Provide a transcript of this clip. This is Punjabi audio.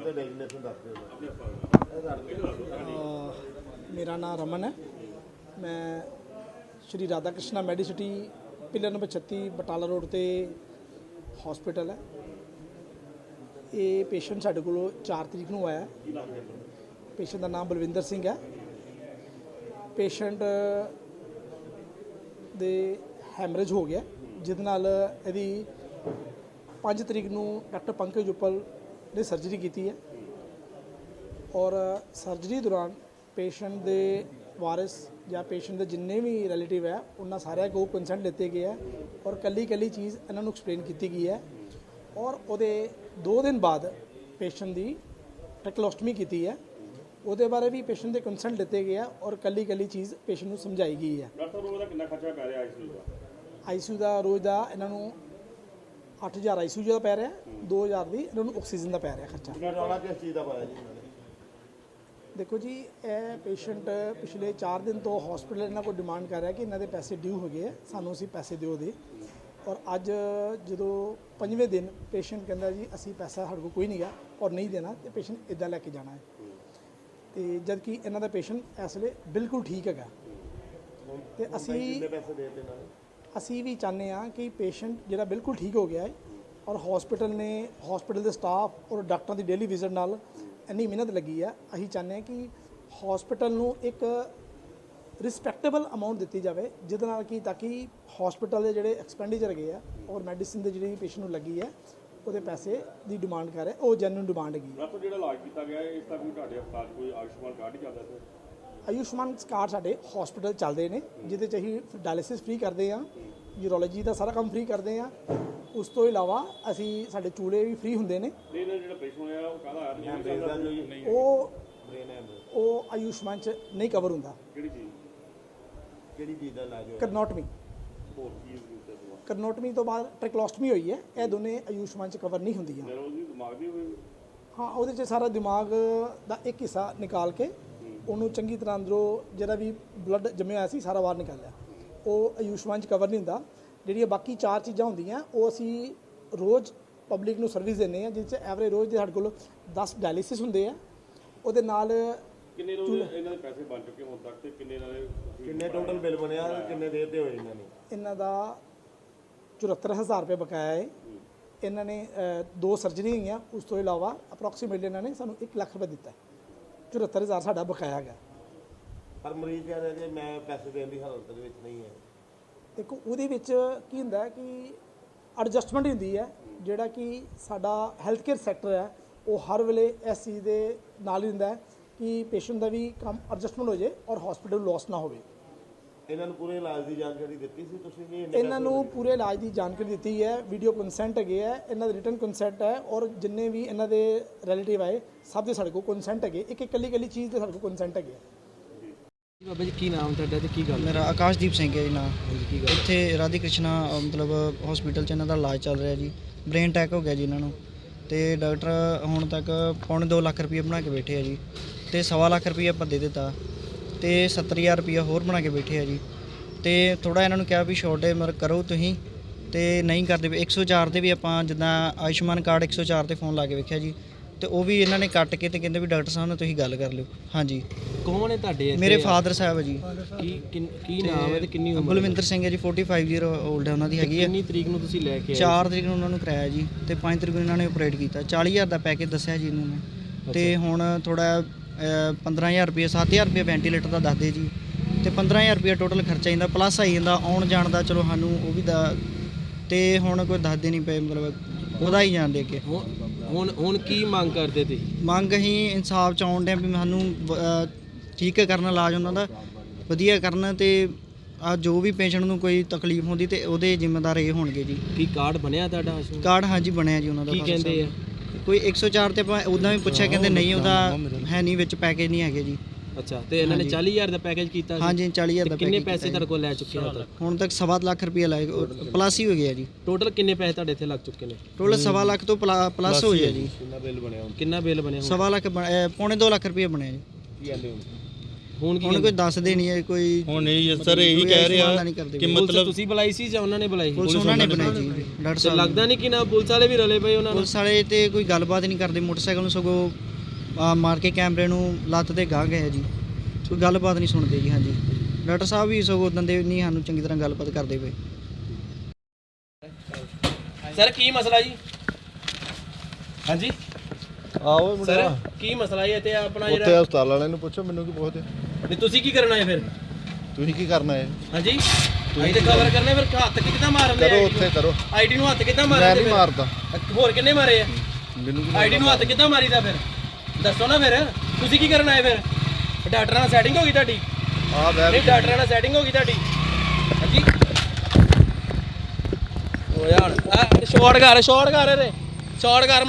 ਨਾਮ ਤੇ ਡੈਜ਼ਿਗਨੇਸ਼ਨ ਦੱਸ ਦਿਓ ਅਹ ਮੇਰਾ ਨਾਮ ਰਮਨ ਹੈ। ਮੈਂ Shri Radha Krishna medicity pillar number 36 Batala road ਤੇ ਹਸਪੀਟਲ ਹੈ। ਇਹ ਪੇਸ਼ੈਂਟ ਸਾਡੇ ਕੋਲ 4 ਤਰੀਕ ਨੂੰ ਆਇਆ। ਪੇਸ਼ੈਂਟ ਦਾ ਨਾਮ ਬਲਵਿੰਦਰ ਸਿੰਘ ਹੈ। ਪੇਸ਼ੈਂਟ ਦੇ ਹੈਮਰੇਜ ਹੋ ਗਿਆ। ਜਿਹਦੇ ਨਾਲ ਇਹਦੀ 5 ਤਰੀਕ ਨੂੰ ਡਾਕਟਰ ਪੰਕਜ ਉਪਲ ਨੇ ਸਰਜਰੀ ਕੀਤੀ ਹੈ। ਔਰ ਸਰਜਰੀ ਦੌਰਾਨ ਪੇਸ਼ੈਂਟ ਦੇ ਵਾਰਿਸ ਜਾਂ ਪੇਸ਼ੈਂਟ ਦੇ ਜਿੰਨੇ ਵੀ ਰਿਲੇਟਿਵ ਹੈ ਉਹਨਾਂ ਸਾਰਿਆਂ ਕੋਲ ਕੰਸੈਂਟ ਲਿੱਤੇ ਗਏ ਹੈ ਔਰ ਕੱਲੀ ਕੱਲੀ ਚੀਜ਼ ਇਹਨਾਂ ਨੂੰ ਐਕਸਪਲੇਨ ਕੀਤੀ ਗਈ ਹੈ। ਔਰ ਉਹਦੇ 2 ਦਿਨ ਬਾਅਦ ਪੇਸ਼ੈਂਟ ਦੀ ਟੈਕਲੋਸਟਮੀ ਕੀਤੀ ਹੈ। ਉਹਦੇ ਬਾਰੇ ਵੀ ਪੇਸ਼ੈਂਟ ਦੇ ਕੰਸੈਂਟ ਲਿੱਤੇ ਗਏ ਹੈ ਔਰ ਕੱਲੀ ਕੱਲੀ ਚੀਜ਼ ਪੇਸ਼ੈਂਟ ਨੂੰ ਸਮਝਾਈ ਗਈ ਹੈ। ਡਾਕਟਰ ਸਾਹਿਬ ਉਹਦਾ ਕਿੰਨਾ ਖਰਚਾ ਪੈ ਰਿਹਾ ਆਈਸੀਯੂ ਦਾ? ਆਈਸੀਯੂ ਦਾ ਰੋਜ਼ ਦਾ ਇਹਨਾਂ ਨੂੰ 8000 ਆਈਸੀਯੂ ਦਾ ਪੈ ਰਿਹਾ 2000 ਦੀ ਇਹਨਾਂ ਨੂੰ ਆਕਸੀਜਨ ਦਾ ਪੈ ਰਿਹਾ ਖਰਚਾ। ਰੌਲਾ ਕਿਸ ਚੀਜ਼ ਦਾ ਪਾਇਆ ਜੀ ਇਹਨਾਂ ਨੇ? ਦੇਖੋ ਜੀ ਇਹ ਪੇਸ਼ੈਂਟ ਪਿਛਲੇ 4 ਦਿਨ ਤੋਂ ਹਸਪੀਟਲ ਇਹਨਾਂ ਕੋਲ ਡਿਮਾਂਡ ਕਰ ਰਿਹਾ ਕਿ ਇਹਨਾਂ ਦੇ ਪੈਸੇ ਡਿਊ ਹੋ ਗਏ ਆ, ਸਾਨੂੰ ਅਸੀਂ ਪੈਸੇ ਦਿਓ ਦੇ। ਔਰ ਅੱਜ ਜਦੋਂ ਪੰਜਵੇਂ ਦਿਨ ਪੇਸ਼ੈਂਟ ਕਹਿੰਦਾ ਜੀ ਅਸੀਂ ਪੈਸਾ ਸਾਡੇ ਕੋਲ ਕੋਈ ਨਹੀਂ ਗਾ ਔਰ ਨਹੀਂ ਦੇਣਾ ਤੇ ਪੇਸ਼ੈਂਟ ਇਦਾਂ ਲੈ ਕੇ ਜਾਣਾ ਹੈ। ਤੇ ਜਦ ਕਿ ਇਹਨਾਂ ਦਾ ਪੇਸ਼ੈਂਟ ਇਸ ਵੇਲੇ ਬਿਲਕੁਲ ਠੀਕ ਹੈਗਾ। ਤੇ ਅਸੀਂ ਕਿੰਨੇ ਪੈਸੇ ਦੇ ਦਿੱਤੇ ਇਹਨਾਂ ਨੇ। ਅਸੀਂ ਵੀ ਚਾਹੁੰਦੇ ਹਾਂ ਕਿ ਪੇਸ਼ੈਂਟ ਜਿਹੜਾ ਬਿਲਕੁਲ ਠੀਕ ਹੋ ਗਿਆ ਹੈ ਔਰ ਹਸਪੀਟਲ ਨੇ ਹਸਪੀਟਲ ਦੇ ਸਟਾਫ ਔਰ ਡਾਕਟਰਾਂ ਦੀ ਡੇਲੀ ਵਿਜ਼ਿਟ ਨਾਲ ਇੰਨੀ ਮਿਹਨਤ ਲੱਗੀ ਹੈ। ਅਸੀਂ ਚਾਹੁੰਦੇ ਹਾਂ ਕਿ ਹਸਪੀਟਲ ਨੂੰ ਇੱਕ ਰਿਸਪੈਕਟੇਬਲ ਅਮਾਉਂਟ ਦਿੱਤੀ ਜਾਵੇ, ਜਿਹਦੇ ਨਾਲ ਕਿ ਤਾਂ ਕਿ ਹਸਪੀਟਲ ਦੇ ਜਿਹੜੇ ਐਕਸਪੈਂਡੀਚਰ ਹੈਗੇ ਆ ਔਰ ਮੈਡੀਸਿਨ ਦੇ ਜਿਹੜੀ ਪੇਸ਼ੈਂਟ ਨੂੰ ਲੱਗੀ ਹੈ, ਉਹਦੇ ਪੈਸੇ ਦੀ ਡਿਮਾਂਡ ਕਰ ਰਿਹਾ, ਉਹ ਜੈਨੂਇਨ ਡਿਮਾਂਡ ਹੈਗੀ ਹੈ। ਡਾਕਟਰ ਜਿਹੜਾ ਇਲਾਜ ਕੀਤਾ ਗਿਆ ਇਸ ਦਾ ਵੀ ਤੁਹਾਡੇ ਹਸਪਤਾਲ ਕੋਈ ਆਯੁਸ਼ਮਾਨ ਕਾਰਡ ਹੀ ਚੱਲਦਾ ਸੀ ਆਯੁਸ਼ਮਾਨ ਕਾਰਡ ਸਾਡੇ ਹਸਪੀਟਲ ਚੱਲਦੇ ਨੇ ਜਿਹਦੇ ਚ ਅਸੀਂ ਡਾਇਲਿਸਿਸ ਫ੍ਰੀ ਕਰਦੇ ਹਾਂ ਯੂਰੋਲੋਜੀ ਦਾ ਸਾਰਾ ਕੰਮ ਫ੍ਰੀ ਕਰਦੇ ਹਾਂ। ਉਸ ਤੋਂ ਇਲਾਵਾ ਅਸੀਂ ਸਾਡੇ ਚੂਲੇ ਵੀ ਫ੍ਰੀ ਹੁੰਦੇ ਨੇ। ਜਿਹੜਾ ਹੋਇਆ ਉਹ ਕਾਹਦਾ ਉਹ ਉਹ ਆਯੁਸ਼ਮਾਨ ਚ ਨਹੀਂ ਕਵਰ ਹੁੰਦਾ। ਕਿਹੜੀ ਚੀਜ਼? ਕਿਹੜੀ ਚੀਜ਼ ਦਾ ਇਲਾਜ ਹੋਇਆ? ਕਰਨੋਟਮੀ। ਤੋਂ ਬਾਅਦ ਟ੍ਰੈਕਲੋਸਟਮੀ ਹੋਈ ਹੈ। ਇਹ ਦੋਨੇ ਆਯੁਸ਼ਮਾਨ ਚ ਕਵਰ ਨਹੀਂ ਹੁੰਦੀਆਂ। ਫਿਰ ਉਹਦੀ ਦਿਮਾਗ ਦੀ ਹੋਈ? ਹਾਂ ਉਹਦੇ ਚ ਸਾਰਾ ਦਿਮਾਗ ਦਾ ਇੱਕ ਹਿੱਸਾ ਨਿਕਾਲ ਕੇ ਉਹਨੂੰ ਚੰਗੀ ਤਰ੍ਹਾਂ ਅੰਦਰੋਂ ਜਿਹੜਾ ਵੀ ਬਲੱਡ ਜੰਮਿਆ ਹੋਇਆ ਸੀ ਸਾਰਾ ਬਾਹਰ ਨਿਕਾਲਿਆ ਉਹ ਆਯੁਸ਼ਮਾਨ ਚ ਕਵਰ ਨਹੀਂ ਹੁੰਦਾ। ਜਿਹੜੀਆਂ ਬਾਕੀ ਚਾਰ ਚੀਜ਼ਾਂ ਹੁੰਦੀਆਂ ਉਹ ਅਸੀਂ ਰੋਜ਼ ਪਬਲਿਕ ਨੂੰ ਸਰਵਿਸ ਦਿੰਦੇ ਆ ਜਿਸ ਚ ਐਵਰੇਜ ਰੋਜ਼ ਦੇ ਸਾਡੇ ਕੋਲ 10 ਡਾਇਲਿਸਿਸ ਹੁੰਦੇ ਆ। ਉਹਦੇ ਨਾਲ ਕਿੰਨੇ ਰੋਜ਼ ਇਹਨਾਂ ਦੇ ਪੈਸੇ ਬਣ ਚੁੱਕੇ ਹੁਣ ਤੱਕ ਤੇ ਕਿੰਨੇ ਨਾਲ ਕਿੰਨੇ ਟੋਟਲ ਬਿੱਲ ਬਣਿਆ ਤੇ ਕਿੰਨੇ ਦੇ ਦਿੱਤੇ ਹੋਏ ਇਹਨਾਂ ਨੇ? ਇਹਨਾਂ ਦਾ 74000 ਰੁਪਏ ਬਕਾਇਆ ਹੈ। ਇਹਨਾਂ ਨੇ ਦੋ ਸਰਜਰੀ ਹੋਈਆਂ। ਉਸ ਤੋਂ ਇਲਾਵਾ ਅਪਰੋਕਸੀਮੇਟਲੀ ਇਹਨਾਂ ਨੇ ਸਾਨੂੰ 1 ਲੱਖ ਰੁਪਏ ਦਿੱਤਾ। ਹੈ 74000 ਸਾਡਾ ਬਕਾਇਆ ਹੈਗਾ। ਪਰ ਮਰੀਜ਼ ਕਹਿ ਰਿਹਾ ਕਿ ਮੈਂ ਪੈਸੇ ਦੇਣ ਦੀ ਹਾਲਤ ਦੇ ਵਿੱਚ ਨਹੀਂ ਹੈ। ਦੇਖੋ ਉਹਦੇ ਵਿੱਚ ਕੀ ਹੁੰਦਾ ਹੈ ਕਿ ਐਡਜਸਟਮੈਂਟ ਹੁੰਦੀ ਹੈ। ਜਿਹੜਾ ਕਿ ਸਾਡਾ ਹੈਲਥ ਕੇਅਰ ਸੈਕਟਰ ਹੈ ਉਹ ਹਰ ਵੇਲੇ ਇਸ ਚੀਜ਼ ਦੇ ਨਾਲ ਹੀ ਹੁੰਦਾ ਹੈ ਕਿ ਪੇਸ਼ੈਂਟ ਦਾ ਵੀ ਕੰਮ ਐਡਜਸਟਮੈਂਟ ਹੋ ਜਾਏ ਔਰ ਹਸਪੀਟਲ ਲਾਸ ਨਾ ਹੋਵੇ। ਇਹਨਾਂ ਨੂੰ ਪੂਰੇ ਇਲਾਜ ਦੀ ਜਾਣਕਾਰੀ ਦਿੱਤੀ ਸੀ ਤੁਸੀਂ? ਕਿ ਇੰਨੇ ਇਹਨਾਂ ਨੂੰ ਪੂਰੇ ਇਲਾਜ ਦੀ ਜਾਣਕਾਰੀ ਦਿੱਤੀ ਹੈ ਵੀਡੀਓ ਕੰਸੈਂਟ ਹੈਗੇ ਹੈ ਇਹਨਾਂ ਦਾ ਰਿਟਨ ਕੰਸੈਂਟ ਹੈ ਔਰ ਜਿੰਨੇ ਵੀ ਇਹਨਾਂ ਦੇ ਰਿਲੇਟਿਵ ਆਏ ਸਭ ਦੇ ਸਾਡੇ ਕੋਲ ਕੰਸੈਂਟ ਹੈਗੇ ਇੱਕ ਇੱਕ ਕੱਲੀ ਕੱਲੀ ਚੀਜ਼ ਦੇ ਸਾਡੇ ਕੋਲ ਕੰਸੈਂਟ ਹੈਗੇ ਹੈ ਬਾਬਾ ਜੀ ਕੀ ਨਾਮ ਤੁਹਾਡਾ ਤੇ ਕੀ ਗੱਲ? ਮੇਰਾ ਆਕਾਸ਼ਦੀਪ ਸਿੰਘ ਹੈ ਜੀ ਨਾਂ। ਇੱਥੇ ਰਾਧੇ ਕ੍ਰਿਸ਼ਨਾ ਅ, ਮਤਲਬ ਹਸਪੀਟਲ 'ਚ ਇਹਨਾਂ ਦਾ ਇਲਾਜ ਚੱਲ ਰਿਹਾ ਜੀ। ਬ੍ਰੇਨ ਅਟੈਕ ਹੋ ਗਿਆ ਜੀ ਇਹਨਾਂ ਨੂੰ। ਤੇ ਡਾਕਟਰ ਹੁਣ ਤੱਕ ਪੌਣੇ 2 ਲੱਖ ਰੁਪਏ ਬਣਾ ਕੇ ਬੈਠੇ ਆ ਜੀ। ਤੇ ਸਵਾ ਲੱਖ ਰੁਪਏ ਆਪਾਂ ਦੇ ਦਿੱਤਾ। ਤੇ 70000 ਰੁਪਏ ਹੋਰ ਬਣਾ ਕੇ ਬੈਠੇ ਆ ਜੀ। ਤੇ ਥੋੜਾ ਇਹਨਾਂ ਨੂੰ ਕਿਹਾ ਵੀ ਛੋਟੇ ਮਰ ਕਰੋ ਤੁਸੀਂ। ਤੇ ਨਹੀਂ ਕਰਦੇ ਵੀ 104 ਤੇ ਵੀ ਆਪਾਂ ਜਿੱਦਾਂ ਆਯੁਸ਼ਮਾਨ ਕਾਰਡ 104 ਤੇ ਫੋਨ ਲਾ ਕੇ ਵੇਖਿਆ ਜੀ। ਤੇ ਉਹ ਵੀ ਇਹਨਾਂ ਨੇ ਕੱਟ ਕੇ ਤੇ ਕਹਿੰਦੇ ਵੀ ਡਾਕਟਰ ਸਾਹਿਬ ਨਾਲ ਤੁਸੀਂ ਗੱਲ ਕਰ ਲਿਓ। ਹਾਂਜੀ। ਕੌਣ ਹੈ ਤੁਹਾਡੇ ਇੱਥੇ? ਮੇਰੇ ਫਾਦਰ ਸਾਹਿਬ ਹੈ ਜੀ। ਕੀ ਕਿੰਨ- ਕੀ ਨਾਮ ਹੈ ਤੇ ਕਿੰਨੀ ਉਮਰ ਬਲਵਿੰਦਰ ਸਿੰਘ ਹੈ ਜੀ 45 ਈਅਰ 올ਡ ਹੈ ਉਹਨਾਂ ਦੀ ਹੈਗੀ ਹੈ ਕਿੰਨੀ ਤਰੀਕ ਨੂੰ ਤੁਸੀਂ ਲੈ ਕੇ ਆਏ? 4 ਤਰੀਕ ਨੂੰ ਉਹਨਾਂ ਨੂੰ ਕਰਾਇਆ ਜੀ ਤੇ 5 ਤਰੀਕ ਨੂੰ ਇਹਨਾਂ ਨੇ ਆਪਰੇਟ ਕੀਤਾ। 40000 ਦਾ ਪੈਕੇਜ ਦੱਸਿਆ ਜੀ ਇਹਨਾਂ ਨੇ। ਤੇ ਹੁਣ ਥੋੜਾ 15000 ਰੁਪਏ 7000 ਰੁਪਏ ਵੈਂਟੀਲੇਟਰ ਦਾ ਦੱਸਦੇ ਜੀ। ਤੇ 15000 ਰੁਪਏ ਟੋਟਲ ਖਰਚਾ ਜਾਂਦਾ ਪਲੱਸ ਆਈ ਜਾਂਦਾ ਆਉਣ ਜਾਣ ਦਾ ਚਲੋ ਸਾਨੂੰ ਉਹ ਵੀ ਦਾ ਤੇ ਹੁਣ ਕੋਈ ਦੱਸਦੇ ਨਹੀਂ ਪਏ ਮਤਲਬ ਉਹਦਾ ਹੀ ਜਾਣ ਦੇ ਕੇ। ਹੁਣ ਹੁਣ ਕੀ ਮੰਗ ਕਰਦੇ ਤੁਸੀਂ? ਮੰਗ ਅਸੀਂ ਇਨਸਾਫ ਚਾਉਣ ਦੇ ਵੀ ਸਾਨੂੰ ਠੀਕ ਕਰਨ ਇਲਾਜ ਉਹਨਾਂ ਦਾ ਵਧੀਆ ਕਰਨ ਤੇ ਆ ਜੋ ਵੀ ਪੇਸ਼ੈਂਟ ਨੂੰ ਕੋਈ ਤਕਲੀਫ ਹੁੰਦੀ ਤੇ ਉਹਦੇ ਜ਼ਿੰਮੇਦਾਰ ਇਹ ਹੋਣਗੇ ਜੀ। ਕੀ ਕਾਰਡ ਬਣਿਆ ਤੁਹਾਡਾ? ਕਾਰਡ ਹਾਂਜੀ ਬਣਿਆ ਜੀ ਉਹਨਾਂ ਦਾ ਕੀ ਕਹਿੰਦੇ ਆ। ਕੋਈ 104 ਤੇ ਆਪਾਂ ਉਦਾਂ ਵੀ ਪੁੱਛਿਆ ਕਹਿੰਦੇ ਨਹੀਂ ਉਹਦਾ ਹੈ ਨਹੀਂ ਵਿੱਚ ਪੈਕੇਜ ਨਹੀਂ ਹੈਗੇ ਜੀ। ਅੱਛਾ ਤੇ ਇਹਨਾਂ ਨੇ 40000 ਦਾ ਪੈਕੇਜ ਕੀਤਾ ਸੀ? ਹਾਂਜੀ 40000 ਤੇ ਦਾ ਕਿੰਨੇ package ਪੈਸੇ ਤੁਹਾਡੇ ਕੋਲ ਲੈ ਚੁੱਕੇ ਹੋ। ਹੁਣ ਤੱਕ ਸਵਾ ਲੱਖ ਰੁਪਏ ਲਾਏ ਪਲੱਸ ਹੀ ਹੋ ਗਿਆ ਜੀ। ਟੋਟਲ ਕਿੰਨੇ ਪੈਸੇ ਤੁਹਾਡੇ ਇੱਥੇ ਲੱਗ ਚੁੱਕੇ ਨੇ? ਟੋਟਲ ਸਵਾ ਲੱਖ ਤੋਂ ਪਲੱਸ ਹੋ ਗਿਆ ਜੀ। ਕਿੰਨਾ ਬਿੱਲ ਬਣਿਆ ਹੁਣ? ਸਵਾ ਲੱਖ ਬਣ- ਅਹ, ਪੌਣੇ 2 ਲੱਖ ਰੁਪਏ ਬਣਿਆ ਜੀ। ਕੀ ਕਹਿੰਦੇ ਹੋ? ਹੁਣ ਕੀ ਹੁਣ ਕੋਈ ਦੱਸਦੇ ਨਹੀਂ ਹੈ ਕੋਈ ਹੁਣ ਇਹ ਸਰ ਇਹੀ ਕਹਿ ਰਿਹਾ ਕਿ ਮਤਲਬ ਤੁਸੀਂ ਬੁਲਾਈ ਸੀ ਜਾਂ ਉਹਨਾਂ ਨੇ ਬੁਲਾਈ? ਪੁਲਿਸ ਉਹਨਾਂ ਨੇ ਬਣਾਈ ਜੀ ਡਾਕਟਰ ਤੇ ਸਾਹਿਬ ਲੱਗਦਾ ਨਹੀਂ ਕਿ ਨਾ ਪੁਲਿਸ ਵਾਲੇ ਵੀ ਰਲੇ ਪਏ ਉਹਨਾਂ ਨਾਲ? ਪੁਲਿਸ ਵਾਲੇ ਤੇ ਕੋਈ ਗੱਲਬਾਤ ਨਹੀਂ ਕਰਦੇ ਮੋਟਰਸਾਈਕਲ ਨੂੰ ਸਗੋਂ ਆ, ਮਾਰ ਕੇ ਕੈਮਰੇ ਨੂੰ ਲੱਤ ਤੇ ਗਾਹ ਗਏ ਜੀ। ਕੋਈ ਗੱਲਬਾਤ ਨਹੀਂ ਸੁਣਦੇ ਜੀ ਹਾਂਜੀ। ਡਾਕਟਰ ਸਾਹਿਬ ਵੀ ਸਗੋਂ ਉਦੋਂ ਦੇ ਨਹੀਂ ਸਾਨੂੰ ਚੰਗੀ ਤਰ੍ਹਾਂ ਗੱਲਬਾਤ ਕਰਦੇ ਪਏ। ਸਰ ਕੀ ਮਸਲਾ ਜੀ? ਹਾਂਜੀ? ਆਓ ਸਰ ਕੀ ਮਸਲਾ ਹੈ ਤੇ ਆਪਣਾ ਉੱਥੇ ਜਿਹੜਾ ਹਸਪਤਾਲ ਵਾਲਿਆਂ ਨੂੰ ਪੁੱਛੋ ਮੈਨੂੰ ਕੀ ਪੁੱਛਦੇ? ਨਹੀਂ ਤੁਸੀਂ ਕੀ ਕਰਨਾ ਹੈ ਫਿਰ? ਤੁਸੀਂ ਕੀ ਕਰਨਾ ਹੈ? ਹਾਂਜੀ? ਅਸੀਂ ਤੇ ਖਬਰ ਕਰਨੇ? ਫਿਰ ਹੱਥ ਕਿੱਦਾਂ ਮਾਰਦੇ ਕਰੋ ਉੱਥੇ ਕਰੋ। ਆਈਡੀ ਨੂੰ ਹੱਥ ਕਿੱਦਾਂ ਮੈਂ ਮਾਰਦੇ ਨਹੀਂ ਫਿਰ? ਮਾਰਦਾ। ਹੋਰ ਕਿੰਨੇ ਮਾਰੇ ਆ? ਮੈਨੂੰ ਕੀ ਆਈਡੀ ਨੂੰ ਹੱਥ ਕਿੱਦਾਂ ਮਾਰੀਦਾ ਫਿਰ? ਦੱਸੋ ਨਾ ਫਿਰ। ਤੁਸੀਂ ਕੀ ਕਰਨ ਆਏ ਫਿਰ? ਡਾਕਟਰਾਂ ਨਾਲ ਸੈਟਿੰਗ ਹੋ ਗਈ ਤੁਹਾਡੀ? ਆ ਬੈ ਨਹੀਂ ਡਾਕਟਰਾਂ ਨਾਲ ਸੈਟਿੰਗ ਹੋ ਗਈ ਤੁਹਾਡੀ। ਹਾਂਜੀ। ਹੋ ਯਾਰ ਆ ਸ਼ਾਰਟ ਕਰ ਸ਼ਾਰਟ ਕਰ ਰੇ ਸ਼ਾਰਟ ਕਰ